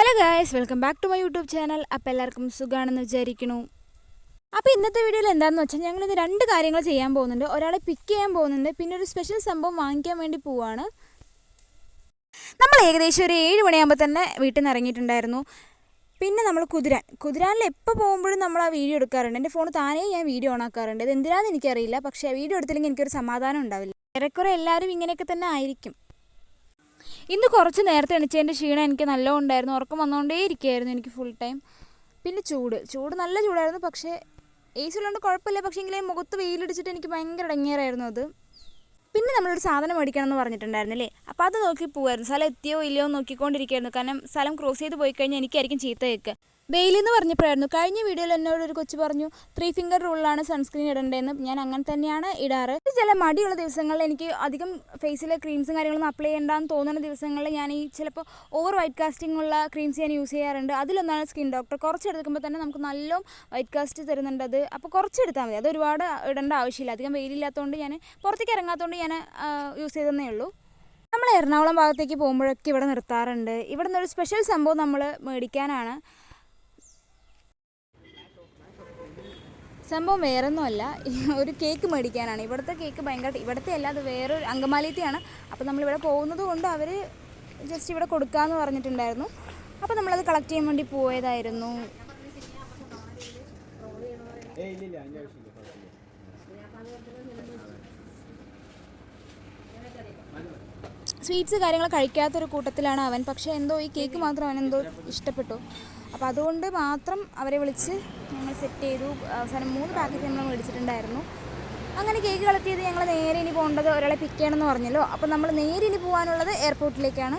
Hello guys welcome back to my YouTube channel അപ്പോൾ എല്ലാവർക്കും സുഖമാണെന്ന് വിചാരിക്കുന്നു. അപ്പോൾ ഇന്നത്തെ വീഡിയോയിൽ എന്താണെന്ന് വെച്ചാൽ ഞങ്ങളിത് രണ്ട് കാര്യങ്ങൾ ചെയ്യാൻ പോകുന്നുണ്ട്. ഒരാളെ പിക്ക് ചെയ്യാൻ പോകുന്നുണ്ട്. പിന്നെ ഒരു സ്പെഷ്യൽ സംഭവം വാങ്ങിക്കാൻ വേണ്ടി പോവാണ്. നമ്മൾ ഏകദേശം ഒരു ഏഴ് മണിയാകുമ്പോൾ തന്നെ വീട്ടിൽ നിന്ന് ഇറങ്ങിയിട്ടുണ്ടായിരുന്നു. പിന്നെ നമ്മൾ കുതിരാൻ. കുതിരാനിൽ എപ്പോൾ പോകുമ്പോഴും നമ്മൾ ആ വീഡിയോ എടുക്കാറുണ്ട്. എന്റെ ഫോൺ താനേ ഞാൻ വീഡിയോ ഓൺ ആക്കാറുണ്ട്. ഇത് എന്തിനാണെന്ന് എനിക്കറിയില്ല. പക്ഷേ വീഡിയോ എടുത്തില്ലെങ്കിൽ എനിക്കൊരു സമാധാനം ഉണ്ടാവില്ല. ഏറെക്കുറെ എല്ലാവരും ഇങ്ങനെയൊക്കെ തന്നെ ആയിരിക്കും. ഇന്ന് കുറച്ച് നേരത്തെ എണിച്ചതിന്റെ ക്ഷീണം എനിക്ക് നല്ലോണം ഉണ്ടായിരുന്നു. ഉറക്കം വന്നുകൊണ്ടേ ഇരിക്കുകയായിരുന്നു എനിക്ക് ഫുൾ ടൈം പിന്നെ ചൂട്. ചൂട് നല്ല ചൂടായിരുന്നു. പക്ഷേ എ സി ഉള്ളതുകൊണ്ട് കുഴപ്പമില്ല. പക്ഷേ എങ്കിലും മുഖത്ത് വെയിലടിച്ചിട്ട് എനിക്ക് ഭയങ്കര ഇടങ്ങേറായിരുന്നു അത്. പിന്നെ നമ്മളൊരു സാധനം മേടിക്കണം എന്ന് പറഞ്ഞിട്ടുണ്ടായിരുന്നില്ലേ അപ്പോൾ അത് നോക്കി പോവായിരുന്നു. സ്ഥലം എത്തിയോ ഇല്ലയോ നോക്കിക്കൊണ്ടിരിക്കുകയായിരുന്നു കാരണം സ്ഥലം ക്രോസ് ചെയ്ത് പോയി കഴിഞ്ഞാൽ എനിക്കായിരിക്കും ചീത്ത കേൾക്കുക. വെയിലെന്ന് പറഞ്ഞപ്പോഴായിരുന്നു. കഴിഞ്ഞ വീഡിയോയിൽ എന്നോട് ഒരു കൊച്ചു പറഞ്ഞു ത്രീ ഫിംഗർ റൂളിലാണ് സൺസ്ക്രീൻ ഇടേണ്ടതെന്ന്. ഞാൻ അങ്ങനെ തന്നെയാണ് ഇടാറ്. ചില മടിയുള്ള ദിവസങ്ങളിൽ എനിക്ക് അധികം ഫേസിലെ ക്രീംസും കാര്യങ്ങളൊന്നും അപ്ലൈ ചെയ്യേണ്ടെന്ന് തോന്നുന്ന ദിവസങ്ങളിൽ ഞാൻ ഈ ചിലപ്പോൾ ഓവർ വൈറ്റ് കാസ്റ്റിംഗ് ഉള്ള ക്രീംസ് ഞാൻ യൂസ് ചെയ്യാറുണ്ട്. അതിലൊന്നാണ് സ്കിൻ ഡോക്ടർ. കുറച്ച് എടുക്കുമ്പോൾ തന്നെ നമുക്ക് നല്ല വൈറ്റ് കാസ്റ്റ് തരുന്നുണ്ട് അത്. അപ്പോൾ കുറച്ച് എടുത്താൽ മതി. അത് ഒരുപാട് ഇടേണ്ട ആവശ്യമില്ല. അധികം വെയിലില്ലാത്തതുകൊണ്ട് ഞാൻ പുറത്തേക്ക് ഇറങ്ങാത്തതുകൊണ്ട് ഞാൻ യൂസ് ചെയ്തതന്നേ ഉള്ളൂ. നമ്മൾ എറണാകുളം ഭാഗത്തേക്ക് പോകുമ്പോഴൊക്കെ ഇവിടെ നിർത്താറുണ്ട്. ഇവിടെ നിന്നൊരു സ്പെഷ്യൽ സംഭവം നമ്മൾ മേടിക്കാനാണ്. സംഭവം വേറൊന്നുമല്ല. ഒരു കേക്ക് മേടിക്കാനാണ്. ഇവിടുത്തെ കേക്ക് ഭയങ്കര ഇവിടുത്തെ അല്ല അത് വേറൊരു അങ്കമാലിത്തെയാണ് അപ്പോൾ നമ്മളിവിടെ പോകുന്നത് കൊണ്ട് അവർ ജസ്റ്റ് ഇവിടെ കൊടുക്കാമെന്ന് പറഞ്ഞിട്ടുണ്ടായിരുന്നു. അപ്പോൾ നമ്മളത് കളക്ട് ചെയ്യാൻ വേണ്ടി പോയതായിരുന്നു. സ്വീറ്റ്സ് കാര്യങ്ങൾ കഴിക്കാത്തൊരു കൂട്ടത്തിലാണ് അവൻ. പക്ഷേ എന്തോ ഈ കേക്ക് മാത്രം അവൻ എന്തോ ഇഷ്ടപ്പെട്ടു. അപ്പോൾ അതുകൊണ്ട് മാത്രം അവരെ വിളിച്ച് ഞങ്ങൾ സെറ്റ് ചെയ്തു. അവസാനം മൂന്ന് പാക്കറ്റ് നമ്മൾ മേടിച്ചിട്ടുണ്ടായിരുന്നു. അങ്ങനെ കേക്ക് കളക്ട് ചെയ്ത് ഞങ്ങൾ നേരെ ഇനി പോകേണ്ടത് ഒരാളെ പിക്ക് ചെയ്യണമെന്ന് പറഞ്ഞല്ലോ. അപ്പോൾ നമ്മൾ നേരെ ഇനി പോകാനുള്ളത് എയർപോർട്ടിലേക്കാണ്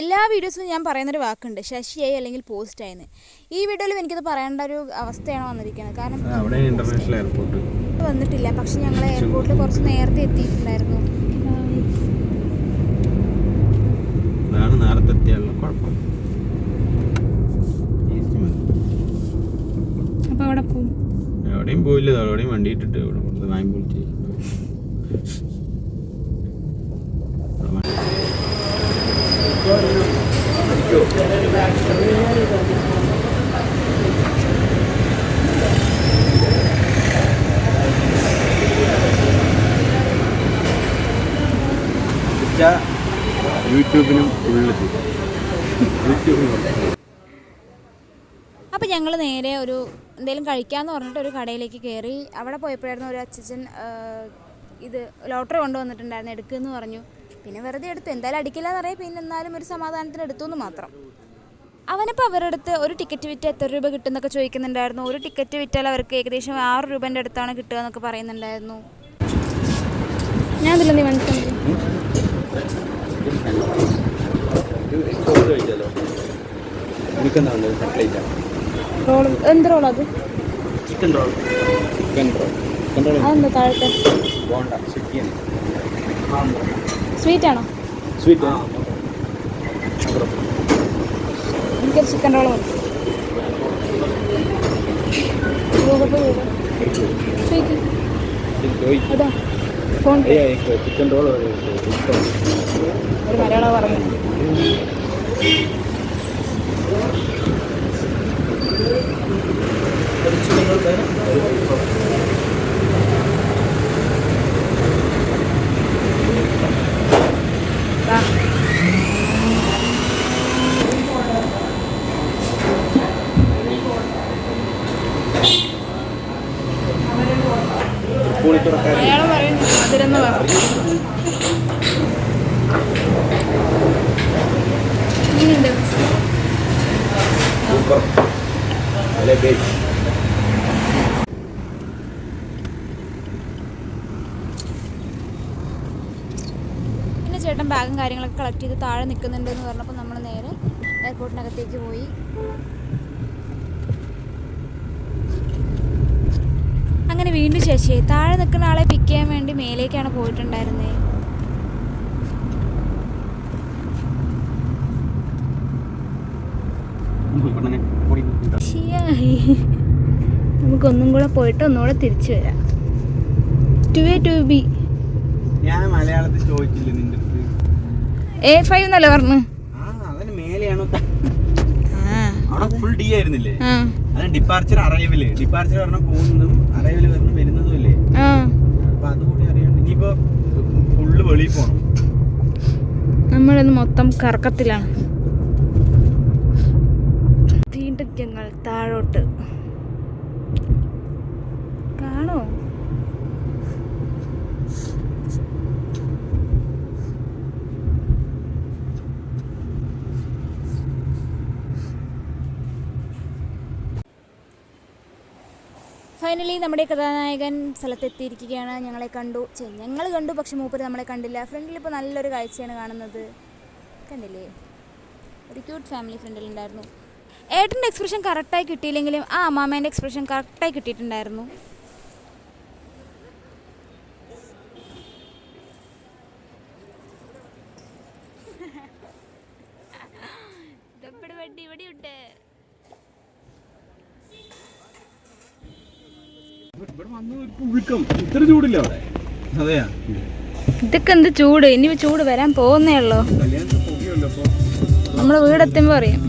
എല്ലാ വീഡിയോസിലും ഞാൻ പറയുന്നൊരു വാക്കുണ്ട്. ശശിയായി അല്ലെങ്കിൽ പോസ്റ്റായെന്ന് ഈ വീഡിയോയിലും എനിക്കത് പറയേണ്ട ഒരു അവസ്ഥയാണ് വന്നിരിക്കുന്നത്. കാരണം വന്നിട്ടില്ല. പക്ഷെ ഞങ്ങൾ എയർപോർട്ടിൽ കുറച്ച് നേരത്തെ എത്തിയിട്ടുണ്ടായിരുന്നു അതാണ് നേരത്തെ എത്തിയുള്ള കുഴപ്പം ഈസ്റ്റ് മതി. അപ്പോൾ അവിടെ പോകും എവിടെയും പോയില്ല എവിടെയും വണ്ടി ഇട്ടിട്ട് ഇവിടെ കൊടുത്ത് വാങ്ങി പൊളിച്ച് യൂട്യൂബിനും ഉള്ളത് യൂട്യൂബിനും അപ്പോൾ ഞങ്ങൾ നേരെ ഒരു എന്തെങ്കിലും കഴിക്കാമെന്ന് പറഞ്ഞിട്ട് ഒരു കടയിലേക്ക് കയറി അവിടെ പോയപ്പോഴായിരുന്നു ഒരു അച്ഛൻ ഇത് ലോട്ടറി കൊണ്ടുവന്നിട്ടുണ്ടായിരുന്നു എടുക്കുമെന്ന് പറഞ്ഞു. പിന്നെ വെറുതെ എടുത്തു. എന്തായാലും അടിക്കില്ല എന്നറിയാം പിന്നെ എന്നാലും ഒരു സമാധാനത്തിന് എടുത്തു എന്ന് മാത്രം. അവനിപ്പോൾ അവരുടെ അടുത്ത് ഒരു ടിക്കറ്റ് വിറ്റ് എത്ര രൂപ കിട്ടുമെന്നൊക്കെ ചോദിക്കുന്നുണ്ടായിരുന്നു. ഒരു ടിക്കറ്റ് വിറ്റാൽ അവർക്ക് ഏകദേശം ആറ് രൂപേന്റെ അടുത്താണ് കിട്ടുക എന്നൊക്കെ പറയുന്നുണ്ടായിരുന്നു. ഞാൻ നീ മനസ്സിലായി എനിക്കെന്താ റോൾ എന്ത് റോൾ അത്? Chicken roll chicken roll. Chicken roll അതെന്താ താഴത്തെ? ബോണ്ട. ചിക്കൻ. സ്വീറ്റ്. ആണോ സ്വീറ്റ് എനിക്കൊരു ചിക്കൻ റോൾ മതി. Google pay sweet. അതാ. ഫോൺ ചിക്കൻ റോൾ ഒരു മലയാളം പറഞ്ഞു. മലയാളം പറയുന്നു. അതിരെന്ന് പറഞ്ഞു സൂപ്പർ. അല്ലേ ബേസ് പിന്നെ ചേട്ടൻ ബാഗും കാര്യങ്ങളൊക്കെ കളക്ട് ചെയ്ത് താഴെ നിൽക്കുന്നുണ്ട് എന്ന് പറഞ്ഞപ്പോൾ നമ്മൾ നേരെ എയർപോർട്ടിനകത്തേക്ക് പോയി. അങ്ങനെ വീണ്ടും ശേഷി താഴെ നിൽക്കുന്ന ആളെ പിക്ക് ചെയ്യാൻ വേണ്ടി മേലേക്കാണ് പോയിട്ടുണ്ടായിരുന്നത് ശരിയായി നമുക്കൊന്നും കൂടെ പോയിട്ട് ഒന്നുകൂടെ തിരിച്ചു വരാം. ടു എ ടു ബി ഞാൻ മലയാളത്തിൽ ചോദിച്ചില്ല നിന്റെ എ ഫൈവ് എന്നല്ലേ പറഞ്ഞു? ഫുൾ ഡി ആയിരുന്നില്ലേ? ആ. അത് ഡിപ്പാർച്ചർ അറൈവൽ ഡിപ്പാർച്ചർ പറഞ്ഞ പോകുന്നതും അറൈവൽ പറഞ്ഞ വരുന്നതും അല്ലേ? ആ. അപ്പൊ അതുകൂടി അറിയാണ്ട് ഇനിയിപ്പോ ഫുള്ള് വെളിയിൽ പോണം. നമ്മളിന്ന് മൊത്തം കറക്കത്തിലാണ് വീണ്ടും ഞങ്ങൾ താഴോട്ട് കാണോ ഫൈനലി നമ്മുടെ കഥാനായകൻ സ്ഥലത്തെത്തിയിരിക്കുകയാണ്. ഞങ്ങളെ കണ്ടു. ഞങ്ങൾ കണ്ടു പക്ഷെ മൂപ്പര് നമ്മളെ കണ്ടില്ല. ഫ്രണ്ടിൽ ഇപ്പോൾ നല്ലൊരു കാഴ്ചയാണ് കാണുന്നത്. കണ്ടില്ലേ? ഒരു ക്യൂട്ട് ഫാമിലി ഫ്രണ്ടിൽ ഉണ്ടായിരുന്നു. ഏട്ടന്റെ എക്സ്പ്രഷൻ കറക്റ്റായി കിട്ടിയില്ലെങ്കിലും ആ അമ്മാമേന്റെ എക്സ്പ്രഷൻ കറക്റ്റായി കിട്ടിയിട്ടുണ്ടായിരുന്നു. ഇതൊക്കെ എന്ത് ചൂട്? ഇനി ചൂട് വരാൻ പോകുന്നേ ഉള്ളോ. നമ്മൾ വീടെത്തുമ്പോ അറിയാം.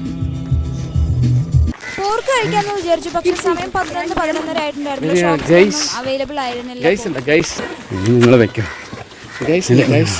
പോർക്ക് കഴിക്കാന്ന് വിചാരിച്ചു. പക്ഷെ സമയം പന്ത്രണ്ട് പതിനൊന്നര ആയിട്ടുണ്ടായിരുന്നു. അവൈലബിൾ ആയിരുന്നില്ല Ha ha ഗൈസ്